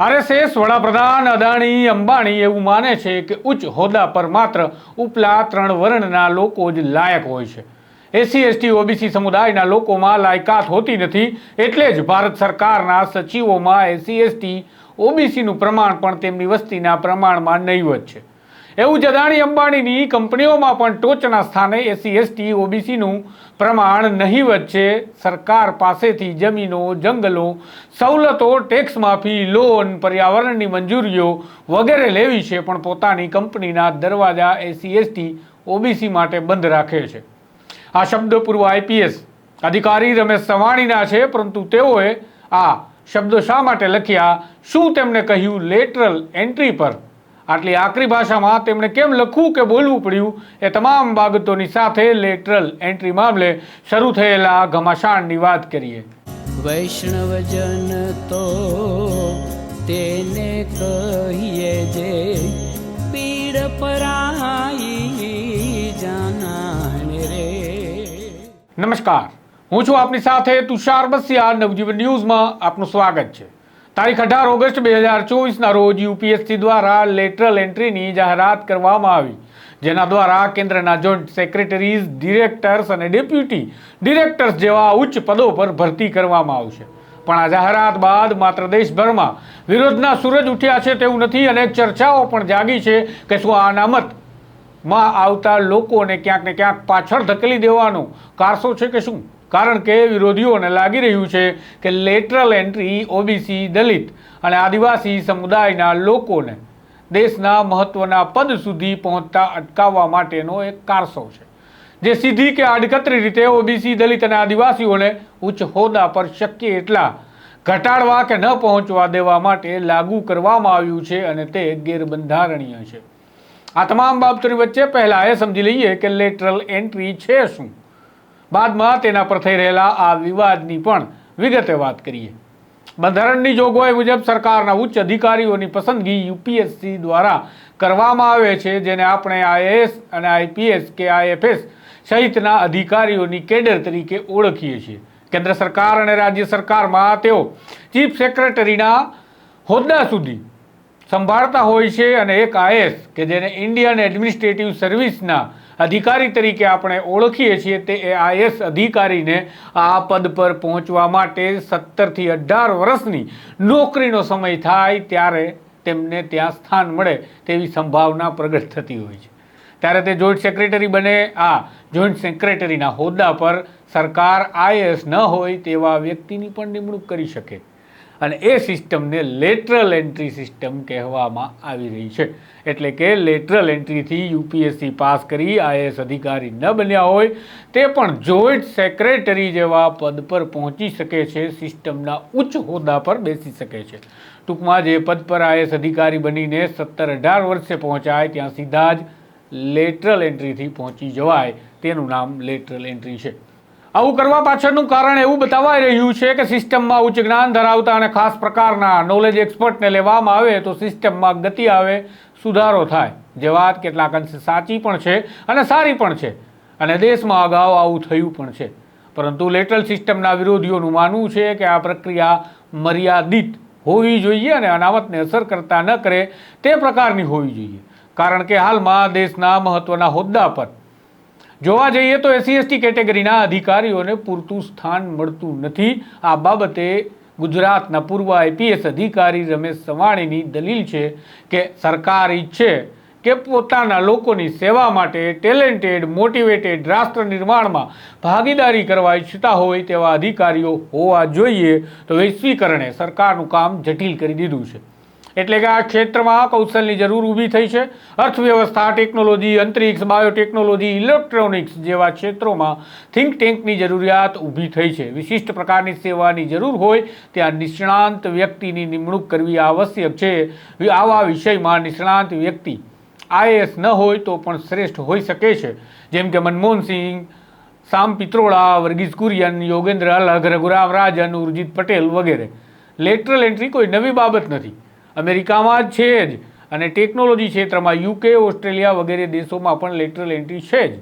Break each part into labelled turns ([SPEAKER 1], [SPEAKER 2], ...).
[SPEAKER 1] RSS વડાપ્રધાન અદાણી, અંબાણી એવું માને છે કે ઉચ્ચ હોદ્દા પર માત્ર ઉપલા ત્રણ વર્ણના લોકો જ લાયક હોય છે. એસસી, એસટી, ઓબીસી સમુદાયના લોકોમાં લાયકાત હોતી નથી એટલે જ ભારત સરકારના સચિવોમાં એસસી, એસટી, ઓબીસીનું પ્રમાણ પણ તેમની વસ્તીના પ્રમાણમાં નહીવત છે. એવું જ અદાણી અંબાણીની કંપનીઓમાં પણ ટોચના સ્થાને એસસી, એસટી, ઓબીસીનું પ્રમાણ નહીવત છે. સરકાર પાસેથી જમીનો, જંગલો, સવલતો, ટેક્સ માફી, લોન, પર્યાવરણની મંજૂરીઓ વગેરે લેવી છે પણ પોતાની કંપનીના દરવાજા એસસી, એસટી, ઓબીસી માટે બંધ રાખે છે. આ શબ્દ પૂર્વ આઈપીએસ અધિકારી રમેશ સવાણીના છે, પરંતુ તેઓએ આ શબ્દો શા માટે લખ્યા? શું તેમણે કહ્યું? લેટરલ એન્ટ્રી પર આટલી આકરી ભાષામાં તેમણે કેમ લખવું કે બોલવું પડ્યું? એ તમામ બાબતોની સાથે લેટરલ એન્ટ્રી મામલે શરૂ થયેલા ઘમાસાણની વાત કરીએ.
[SPEAKER 2] વૈષ્ણવજન તો તેને કહીએ જે પીડ પરાઈ જાનાને રે.
[SPEAKER 1] નમસ્કાર. હું છું આપની સાથે તુષાર બસિયા. નવજીવન ન્યૂઝમાં આપનું સ્વાગત છે. તારીખ અઢાર ઓગસ્ટ બે હજાર ચોવીસના રોજ યુપીએસસી દ્વારા લેટરલ એન્ટ્રીની જાહેરાત કરવામાં આવી, જેના દ્વારા કેન્દ્રના જોઈન્ટ સેક્રેટરીઝ, ડિરેક્ટર્સ અને ડેપ્યુટી ડિરેક્ટર્સ જેવા ઉચ્ચ પદો પર ભરતી કરવામાં આવશે. પણ આ જાહેરાત બાદ માત્ર દેશભરમાં વિરોધના સૂરજ ઉઠ્યા છે તેવું નથી અનેક ચર્ચાઓ પણ જાગી છે કે શું આ અનામતમાં આવતા લોકોને ક્યાંક ને ક્યાંક પાછળ ધકેલી દેવાનો કારસો છે કે શું? કારણ કે વિરોધીઓને લાગી રહ્યું છે કે લેટરલ એન્ટ્રી ઓબીસી દલિત અને આદિવાસી સમુદાયના લોકોને દેશના મહત્વના પદ સુધી પહોંચતા અટકાવવા માટેનો એક કારસો છે, જે સીધી કે આડકતરી રીતે ઓબીસી દલિત અને આદિવાસીઓને ઉચ્ચ હોદ્દા પર શક્ય એટલા ઘટાડવા કે ન પહોંચવા દેવા માટે લાગુ કરવામાં આવ્યું છે અને તે ગેરબંધારણીય છે. આ તમામ બાબતોની વચ્ચે પહેલા એ સમજી લઈએ કે લેટરલ એન્ટ્રી છે શું? બાદમાં તેના પર થઈ રહેલા આ વિવાદની પણ વિગતે વાત કરીએ. બંધારણની જોગવાઈ મુજબ સરકારના ઉચ્ચ અધિકારીઓની પસંદગી યુપીએસસી દ્વારા કરવામાં આવે છે, જેને આપણે આઈએએસ અને આઈપીએસ કે આઈએફએસ સહિતના અધિકારીઓની કેડર તરીકે ઓળખીએ છીએ. કેન્દ્ર સરકાર અને રાજ્ય સરકારમાં તેઓ ચીફ સેક્રેટરીના હોદ્દા સુધી સંભાળતા હોય છે અને એક આઈએસ કે જેને ઇન્ડિયન એડમિનિસ્ટ્રેટિવ સર્વિસના અધિકારી તરીકે આપણે ઓળખીએ છીએ તે આઈએસ અધિકારીને આ પદ પર પહોંચવા માટે સત્તરથી અઢાર વર્ષની નોકરીનો સમય થાય ત્યારે તેમને ત્યાં સ્થાન મળે તેવી સંભાવના પ્રગટ થતી હોય છે. ત્યારે તે જોઈન્ટ સેક્રેટરી બને. આ જોઈન્ટ સેક્રેટરીના હોદ્દા પર સરકાર આઈએએસ ન હોય તેવા વ્યક્તિની પણ નિમણૂક કરી શકે. અને એ સિસ્ટમને લેટરલ એન્ટ્રી સિસ્ટમ કહેવામાં આવી રહી છે. એટલે કે લેટરલ એન્ટ્રીથી યુપીએસસી પાસ કરી આઈએસ અધિકારી ન બન્યા હોય, તે પણ જોઈન્ટ સેક્રેટરી જેવા પદ પર પહોંચી શકે છે, સિસ્ટમના ઉચ્ચ હોદ્દા પર બેસી શકે છે. ટૂંકમાં જે પદ પર આઈએસ અધિકારી બનીને સત્તર અઢાર વર્ષે પહોંચાય, ત્યાં સીધા જ લેટરલ એન્ટ્રીથી પહોંચી જવાય. તેનું નામ લેટરલ એન્ટ્રી છે. આવું કરવા પાછળનું કારણ એવું બતાવાઈ રહ્યું છે કે સિસ્ટમમાં ઉચ્ચ જ્ઞાન ધરાવતા અને ખાસ પ્રકારના નોલેજ એક્સપર્ટને લેવામાં આવે તો સિસ્ટમમાં ગતિ આવે, સુધારો થાય. જે વાત કેટલાક અંશે સાચી પણ છે અને સારી પણ છે. અને દેશમાં અગાઉ આવું થયું પણ છે. પરંતુ લેટરલ સિસ્ટમના વિરોધીઓનું માનવું છે કે આ પ્રક્રિયા મર્યાદિત હોવી જોઈએ અને અનામતને અસર કરતા ન કરે તે પ્રકારની હોવી જોઈએ. કારણ કે હાલમાં દેશના મહત્ત્વના હોદ્દા પર જોવા જઈએ તો એસસી એસટી કેટેગરીના અધિકારીઓને પૂરતું સ્થાન મળતું નથી. આ બાબતે ગુજરાતના પૂર્વ આઈપીએસ અધિકારી રમેશ સવાણીની દલીલ છે કે સરકાર ઈચ્છે કે પોતાના લોકોની સેવા માટે ટેલેન્ટેડ, મોટિવેટેડ રાષ્ટ્ર નિર્માણમાં ભાગીદારી કરવા ઈચ્છતા હોય તેવા અધિકારીઓ હોવા જોઈએ. તો વૈશ્વિકરણે સરકારનું કામ જટિલ કરી દીધું છે. એટલે કે આ ક્ષેત્રમાં કૌશલની જરૂર ઊભી થઈ છે. અર્થવ્યવસ્થા, ટેકનોલોજી, અંતરિક્ષ, બાયોટેકનોલોજી, ઇલેક્ટ્રોનિક્સ જેવા ક્ષેત્રોમાં થિંક ટેન્કની જરૂરિયાત ઊભી થઈ છે. વિશિષ્ટ પ્રકારની સેવાની જરૂર હોય ત્યાં નિષ્ણાંત વ્યક્તિની નિમણૂક કરવી આવશ્યક છે. આવા વિષયમાં નિષ્ણાંત વ્યક્તિ આઈએએસ ન હોય તો પણ શ્રેષ્ઠ હોઈ શકે છે. જેમ કે મનમોહન સિંહ, સામ પિત્રોડા, વર્ગીસ કુરિયન, યોગેન્દ્ર અલગ, રઘુરામ રાજન, ઉર્જિત પટેલ વગેરે. લેટરલ એન્ટ્રી કોઈ નવી બાબત નથી. અમેરિકામાં જ છે જ. અને ટેકનોલોજી ક્ષેત્રમાં યુકે, ઓસ્ટ્રેલિયા વગેરે દેશોમાં પણ લેટરલ એન્ટ્રી છે જ.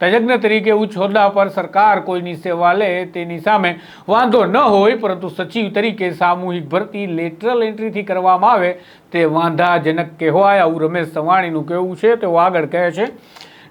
[SPEAKER 1] તજજ્ઞ તરીકે ઉચ્ચ હોદ્દા પર સરકાર કોઈની સેવા લે તેની સામે વાંધો ન હોય, પરંતુ સચિવ તરીકે સામૂહિક ભરતી લેટરલ એન્ટ્રીથી કરવામાં આવે તે વાંધાજનક કહેવાય, આવું રમેશ સવાણીનું કહેવું છે. તેઓ આગળ કહે છે,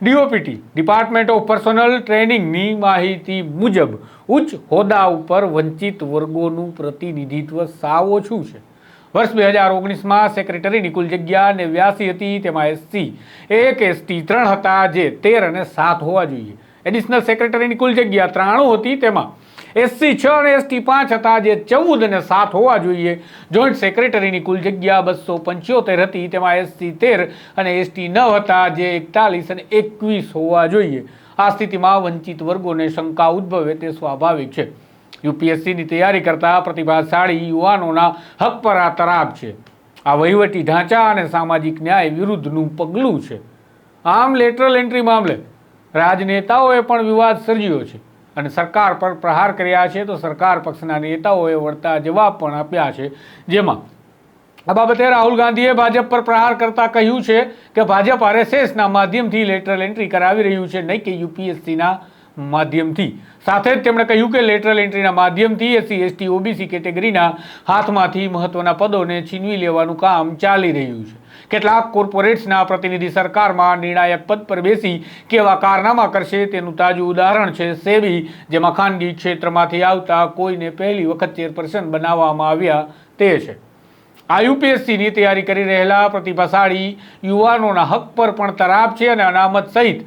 [SPEAKER 1] ડીઓપીટી, ડિપાર્ટમેન્ટ ઓફ પર્સનલ ટ્રેનિંગની માહિતી મુજબ ઉચ્ચ હોદ્દા ઉપર વંચિત વર્ગોનું પ્રતિનિધિત્વ સાવ ઓછું છે. વર્ષ બે હજાર ઓગણીસમાં સેક્રેટરીની કુલ જગ્યા નેવ્યાસી હતી, તેમાં એસસી એક એસટી ત્રણ હતા જે તેર અને સાત હોવા જોઈએ. એડિશનલ સેક્રેટરીની કુલ જગ્યા ત્રાણું હતી, તેમાં એસસી છ અને એસટી પાંચ હતા જે ચૌદ અને સાત હોવા જોઈએ. જોઈન્ટ સેક્રેટરીની કુલ જગ્યા બસો પંચોતેર હતી, તેમાં એસસી તેર અને એસટી નવ હતા જે એકતાલીસ અને એકવીસ હોવા જોઈએ. આ સ્થિતિમાં વંચિત વર્ગોને શંકા ઉદ્ભવે તે સ્વાભાવિક છે. યુપીએસસીની તૈયારી કરતા પ્રતિભાશાળી યુવાનોના હક પર આ તરાપ છે. આ વહીવટી ઢાંચા અને સામાજિક ન્યાય વિરુદ્ધનું પગલું છે. આમ લેટરલ એન્ટ્રી મામલે રાજનેતાઓએ પણ વિવાદ સર્જ્યો છે અને સરકાર પર પ્રહાર કર્યા છે તો સરકાર પક્ષના નેતાઓએ વળતા જવાબ પણ આપ્યા છે. જેમાં આ બાબતે રાહુલ ગાંધીએ ભાજપ પર પ્રહાર કરતા કહ્યું છે કે ભાજપ આરએસએસના માધ્યમથી લેટરલ એન્ટ્રી કરાવી રહ્યું છે, નહીં કે યુપીએસસીના માધ્યમથી. સાથે જ તેમણે કહ્યું કે લેટરલ એન્ટ્રીના માધ્યમથી એસસી, એસટી, ઓબીસી કેટેગરીના હાથમાંથી મહત્વના પદોને છીનવી લેવાનું કામ ચાલી રહ્યું છે. કેટલાક કોર્પોરેટ્સના પ્રતિનિધિ સરકારમાં નિર્ણાયક પદ પર બેસી કેવા કારનામા કરશે તેનું તાજું ઉદાહરણ છે સેબી, જેમાં ખાનગી ક્ષેત્રમાંથી આવતા કોઈને પહેલી વખત ચેરપર્સન બનાવવામાં આવ્યા તે છે. આ યુપીએસસીની તૈયારી કરી રહેલા પ્રતિભાશાળી યુવાનોના હક પર પણ તરાપ છે અને અનામત સહિત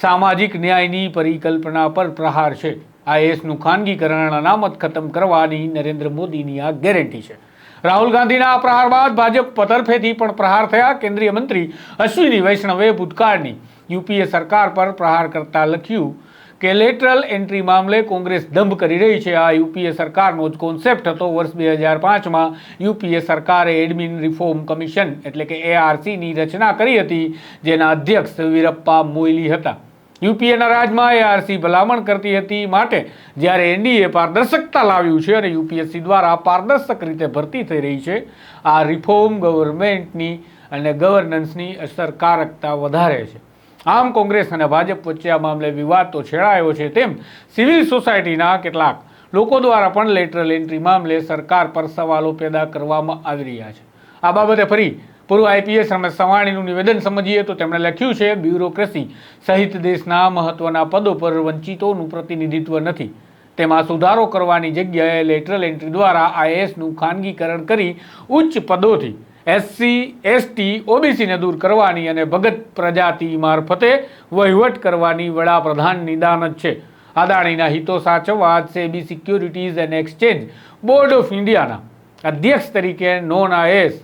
[SPEAKER 1] સામાજિક ન્યાયની પરિકલ્પના પર પ્રહાર છે. આઈએસનું ખાનગીકરણ અનામત ખતમ કરવાની નરેન્દ્ર મોદીની આ ગેરંટી છે. રાહુલ ગાંધીના આ પ્રહાર બાદ ભાજપ પતરફેથી પણ પ્રહાર થયા. કેન્દ્રીય મંત્રી અશ્વિની વૈષ્ણવે ભૂતકાળની યુપીએ સરકાર પર પ્રહાર કરતા લખ્યું કે લેટરલ એન્ટ્રી મામલે કોંગ્રેસ દંભ કરી રહી છે. આ યુપીએ સરકારનો જ કોન્સેપ્ટ હતો. વર્ષ બે હજાર પાંચમાં યુપીએ સરકારે એડમિન રિફોર્મ કમિશન એટલે કે એઆરસીની રચના કરી હતી, જેના અધ્યક્ષ વીરપ્પા મોઇલી હતા. યુપીએના રાજમાં એઆરસી ભલામણ કરતી હતી માટે જ્યારે એનડીએ પારદર્શકતા લાવ્યું છે અને યુપીએસસી દ્વારા પારદર્શક રીતે ભરતી થઈ રહી છે, આ રિફોર્મ ગવર્મેન્ટની અને ગવર્નન્સની અસરકારકતા વધારે છે. આમ કોંગ્રેસ અને ભાજપ વચ્ચે આ મામલે વિવાદ તો છેડાયો છે તેમ સિવિલ સોસાયટીના કેટલાક લોકો દ્વારા પણ લેટરલ એન્ટ્રી મામલે સરકાર પર સવાલો પેદા કરવામાં આવી રહ્યા છે. આ બાબતે ફરી પૂર્વ આઈપીએસ રમેશ સવાણીનું નિવેદન સમજીએ તો તેમણે લખ્યું છે, બ્યુરોક્રેસી સહિત દેશના મહત્વના પદો પર વંચિતોનું પ્રતિનિધિત્વ નથી. તેમાં સુધારો કરવાની જગ્યાએ લેટરલ એન્ટ્રી દ્વારા આઈએસનું ખાનગીકરણ કરી ઉચ્ચ પદોથી એસસી, એસટી, ઓબીસીને દૂર કરવાની અને ભગત પ્રજાતિ મારફતે વહીવટ કરવાની વડાપ્રધાનની દાનત છે. અદાણીના હિતો સાચવવા SEBI securities and exchange board of ઇન્ડિયાના અધ્યક્ષ તરીકે નોન આઈએસ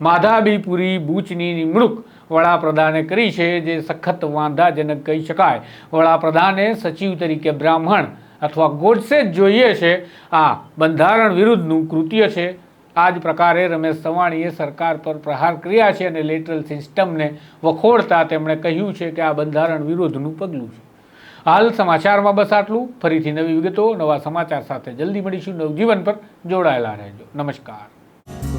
[SPEAKER 1] માધાબીપુરી બુચની નિમણૂક વડાપ્રધાને કરી છે, જે સખત વાંધાજનક કહી શકાય. વડાપ્રધાને સચિવ તરીકે બ્રાહ્મણ અથવા ગોડસે જ જોઈએ છે. આ બંધારણ વિરુદ્ધનું કૃત્ય છે. આ જ પ્રકારે રમેશ સવાણીએ સરકાર પર પ્રહાર કર્યા છે અને લેટરલ સિસ્ટમને વખોડતા તેમણે કહ્યું છે કે આ બંધારણ વિરોધનું પગલું છે. હાલ સમાચારમાં બસ આટલું. ફરીથી નવી વિગતો, નવા સમાચાર સાથે જલ્દી મળીશું. નવજીવન પર જોડાયેલા રહેજો. નમસ્કાર.